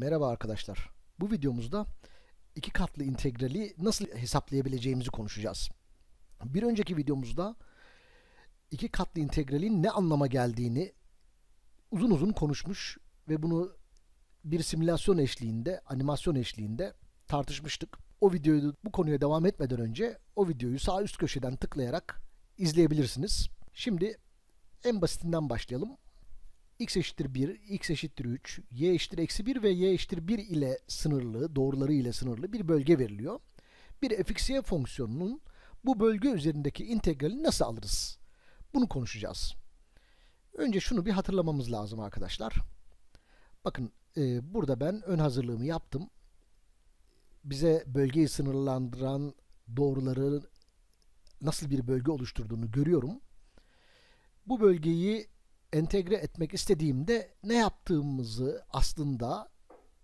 Merhaba arkadaşlar. Bu videomuzda iki katlı integrali nasıl hesaplayabileceğimizi konuşacağız. Bir önceki videomuzda iki katlı integralin ne anlama geldiğini uzun uzun konuşmuş ve bunu bir simülasyon eşliğinde, animasyon eşliğinde tartışmıştık. O videoyu bu konuya devam etmeden önce o videoyu sağ üst köşeden tıklayarak izleyebilirsiniz. Şimdi en basitinden başlayalım x eşittir 1, x eşittir 3, y eşittir eksi 1 ve y eşittir 1 ile sınırlı, doğruları ile sınırlı bir bölge veriliyor. Bir fxy fonksiyonunun bu bölge üzerindeki integralini nasıl alırız? Bunu konuşacağız. Önce şunu bir hatırlamamız lazım arkadaşlar. Bakın e, burada ben ön hazırlığımı yaptım. Bize bölgeyi sınırlandıran doğruları nasıl bir bölge oluşturduğunu görüyorum. Bu bölgeyi entegre etmek istediğimde ne yaptığımızı aslında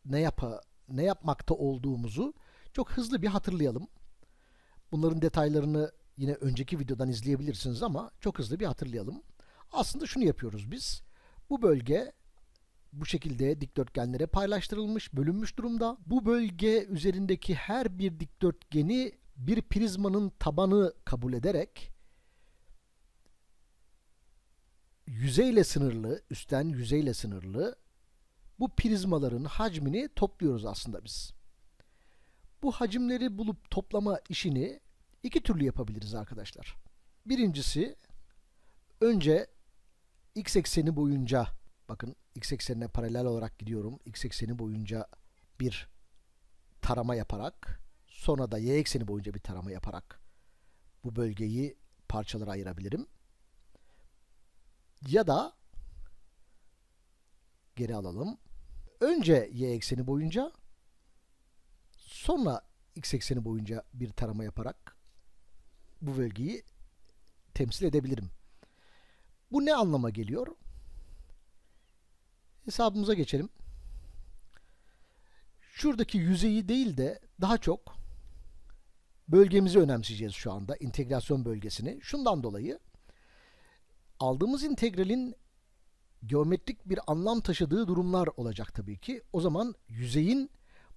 ne yapa ne yapmakta olduğumuzu çok hızlı bir hatırlayalım. Bunların detaylarını yine önceki videodan izleyebilirsiniz ama çok hızlı bir hatırlayalım. Aslında şunu yapıyoruz biz. Bu bölge bu şekilde dikdörtgenlere paylaştırılmış, bölünmüş durumda. Bu bölge üzerindeki her bir dikdörtgeni bir prizmanın tabanı kabul ederek yüzeyle sınırlı, üstten yüzeyle sınırlı bu prizmaların hacmini topluyoruz aslında biz. Bu hacimleri bulup toplama işini iki türlü yapabiliriz arkadaşlar. Birincisi önce x ekseni boyunca bakın x eksenine paralel olarak gidiyorum. x ekseni boyunca bir tarama yaparak sonra da y ekseni boyunca bir tarama yaparak bu bölgeyi parçalara ayırabilirim. Ya da geri alalım. Önce y ekseni boyunca sonra x ekseni boyunca bir tarama yaparak bu bölgeyi temsil edebilirim. Bu ne anlama geliyor? Hesabımıza geçelim. Şuradaki yüzeyi değil de daha çok bölgemizi önemseyeceğiz şu anda. integrasyon bölgesini. Şundan dolayı aldığımız integralin geometrik bir anlam taşıdığı durumlar olacak tabii ki. O zaman yüzeyin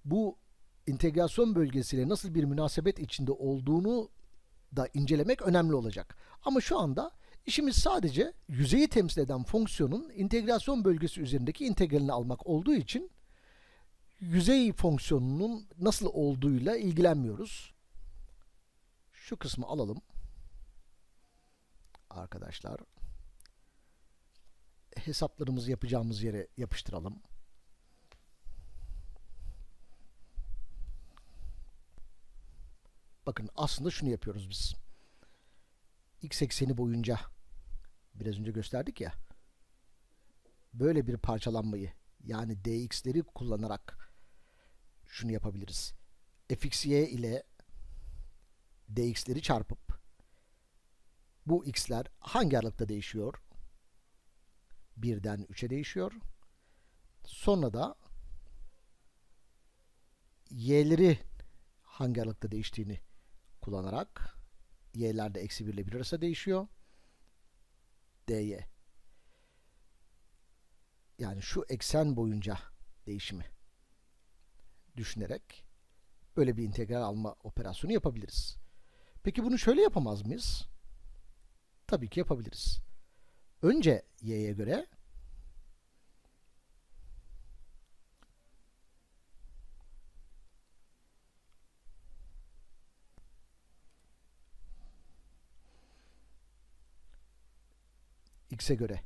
bu integrasyon bölgesiyle nasıl bir münasebet içinde olduğunu da incelemek önemli olacak. Ama şu anda işimiz sadece yüzeyi temsil eden fonksiyonun integrasyon bölgesi üzerindeki integralini almak olduğu için yüzey fonksiyonunun nasıl olduğuyla ilgilenmiyoruz. Şu kısmı alalım. Arkadaşlar hesaplarımızı yapacağımız yere yapıştıralım. Bakın aslında şunu yapıyoruz biz. X ekseni boyunca biraz önce gösterdik ya. Böyle bir parçalanmayı yani dx'leri kullanarak şunu yapabiliriz. fxy ile dx'leri çarpıp bu x'ler hangi aralıkta değişiyor? 1'den 3'e değişiyor. Sonra da y'leri hangi aralıkta değiştiğini kullanarak y'ler de eksi 1 ile 1 arası değişiyor. dy yani şu eksen boyunca değişimi düşünerek böyle bir integral alma operasyonu yapabiliriz. Peki bunu şöyle yapamaz mıyız? Tabii ki yapabiliriz. Önce y'ye göre x'e göre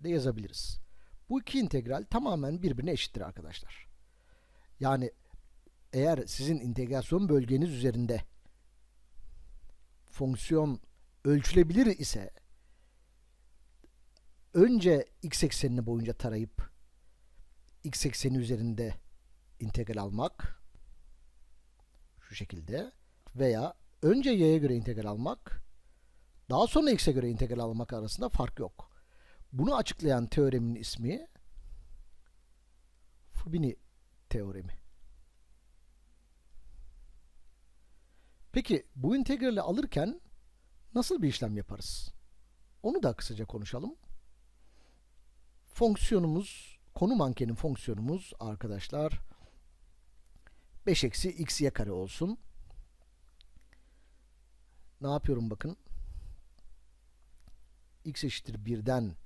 de yazabiliriz. Bu iki integral tamamen birbirine eşittir arkadaşlar. Yani eğer sizin integrasyon bölgeniz üzerinde fonksiyon ölçülebilir ise önce x eksenini boyunca tarayıp x ekseni üzerinde integral almak şu şekilde veya önce y'ye göre integral almak daha sonra x'e göre integral almak arasında fark yok. Bunu açıklayan teoremin ismi Fubini teoremi. Peki bu integrali alırken nasıl bir işlem yaparız? Onu da kısaca konuşalım. Fonksiyonumuz, konu mankenin fonksiyonumuz arkadaşlar 5 eksi xy kare olsun. Ne yapıyorum bakın. x eşittir 1'den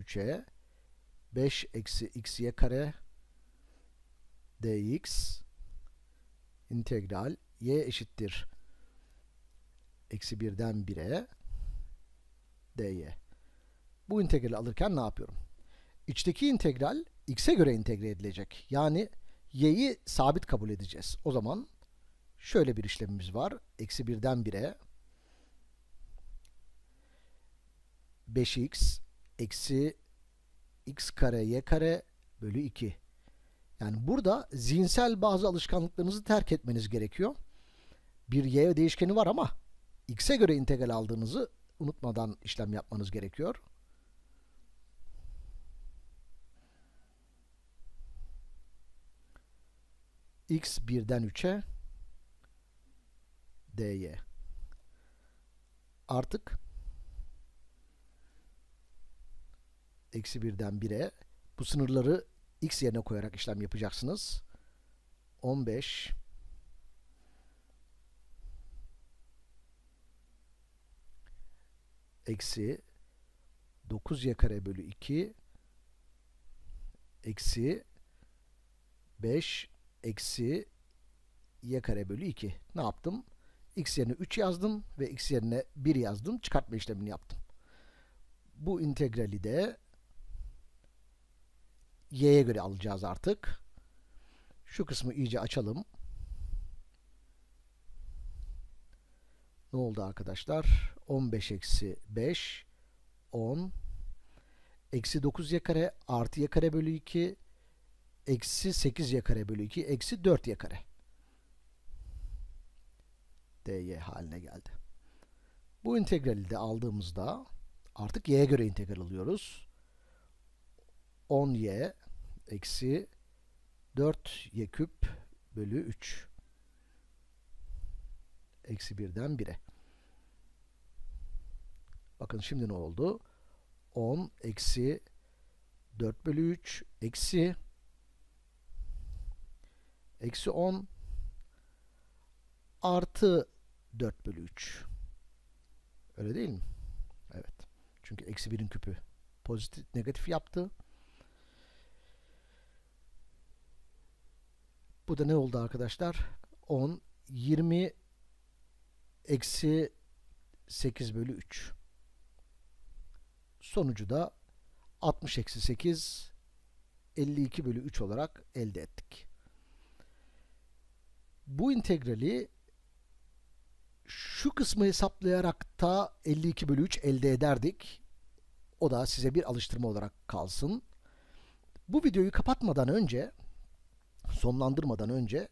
3'e 5 eksi xy kare dx integral y eşittir eksi 1'den 1'e dy. Bu integrali alırken ne yapıyorum? İçteki integral x'e göre integre edilecek. Yani y'yi sabit kabul edeceğiz. O zaman şöyle bir işlemimiz var. Eksi 1'den 1'e 5x eksi x kare y kare bölü 2. Yani burada zihinsel bazı alışkanlıklarınızı terk etmeniz gerekiyor. Bir y değişkeni var ama x'e göre integral aldığınızı unutmadan işlem yapmanız gerekiyor. x 1'den 3'e dy. Artık eksi 1'den 1'e bu sınırları x yerine koyarak işlem yapacaksınız. 15 eksi 9y kare bölü 2 eksi 5 eksi y kare bölü 2. Ne yaptım? x yerine 3 yazdım ve x yerine 1 yazdım. Çıkartma işlemini yaptım. Bu integrali de y'ye göre alacağız artık. Şu kısmı iyice açalım. Ne oldu arkadaşlar? 15 eksi 5 10 eksi 9 y kare artı y kare bölü 2 eksi 8 y kare bölü 2 eksi 4 y kare dy haline geldi. Bu integrali de aldığımızda artık y'ye göre integral alıyoruz. 10y eksi 4y küp bölü 3 eksi 1'den 1'e. Bakın şimdi ne oldu? 10 eksi 4 bölü 3 eksi eksi 10 artı 4 bölü 3. Öyle değil mi? Evet. Çünkü eksi 1'in küpü pozitif negatif yaptı. Bu da ne oldu arkadaşlar? 10, 20 eksi 8 bölü 3. Sonucu da 60 eksi 8 52 bölü 3 olarak elde ettik. Bu integrali şu kısmı hesaplayarak da 52 bölü 3 elde ederdik. O da size bir alıştırma olarak kalsın. Bu videoyu kapatmadan önce, sonlandırmadan önce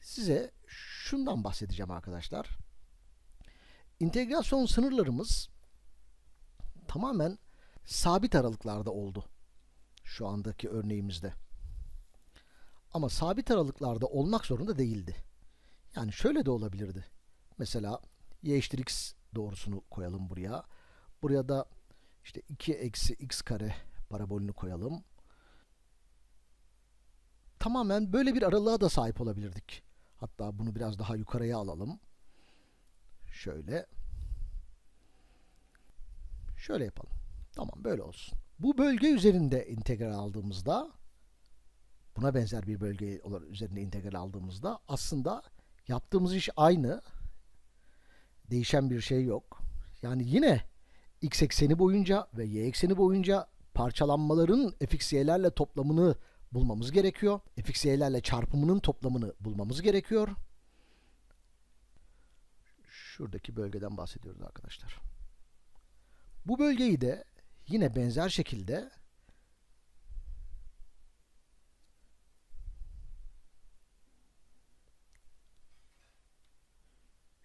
size şundan bahsedeceğim arkadaşlar. İntegrasyon sınırlarımız tamamen sabit aralıklarda oldu. Şu andaki örneğimizde. Ama sabit aralıklarda olmak zorunda değildi. Yani şöyle de olabilirdi. Mesela y x doğrusunu koyalım buraya. Buraya da işte 2 eksi x kare parabolünü koyalım. Tamamen böyle bir aralığa da sahip olabilirdik. Hatta bunu biraz daha yukarıya alalım. Şöyle. Şöyle yapalım. Tamam böyle olsun. Bu bölge üzerinde integral aldığımızda buna benzer bir bölge üzerinde integral aldığımızda aslında yaptığımız iş aynı. Değişen bir şey yok. Yani yine x ekseni boyunca ve y ekseni boyunca parçalanmaların fxy'lerle toplamını bulmamız gerekiyor. fxy'lerle çarpımının toplamını bulmamız gerekiyor. Şuradaki bölgeden bahsediyoruz arkadaşlar. Bu bölgeyi de yine benzer şekilde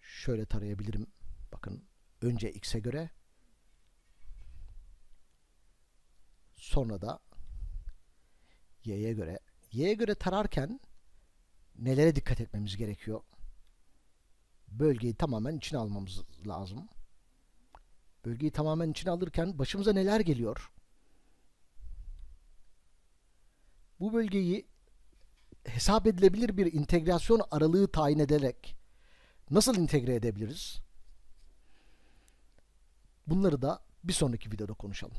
şöyle tarayabilirim. Bakın önce x'e göre sonra da y'ye göre. Y'ye göre tararken nelere dikkat etmemiz gerekiyor? Bölgeyi tamamen içine almamız lazım. Bölgeyi tamamen içine alırken başımıza neler geliyor? bu bölgeyi hesap edilebilir bir integrasyon aralığı tayin ederek nasıl entegre edebiliriz? Bunları da bir sonraki videoda konuşalım.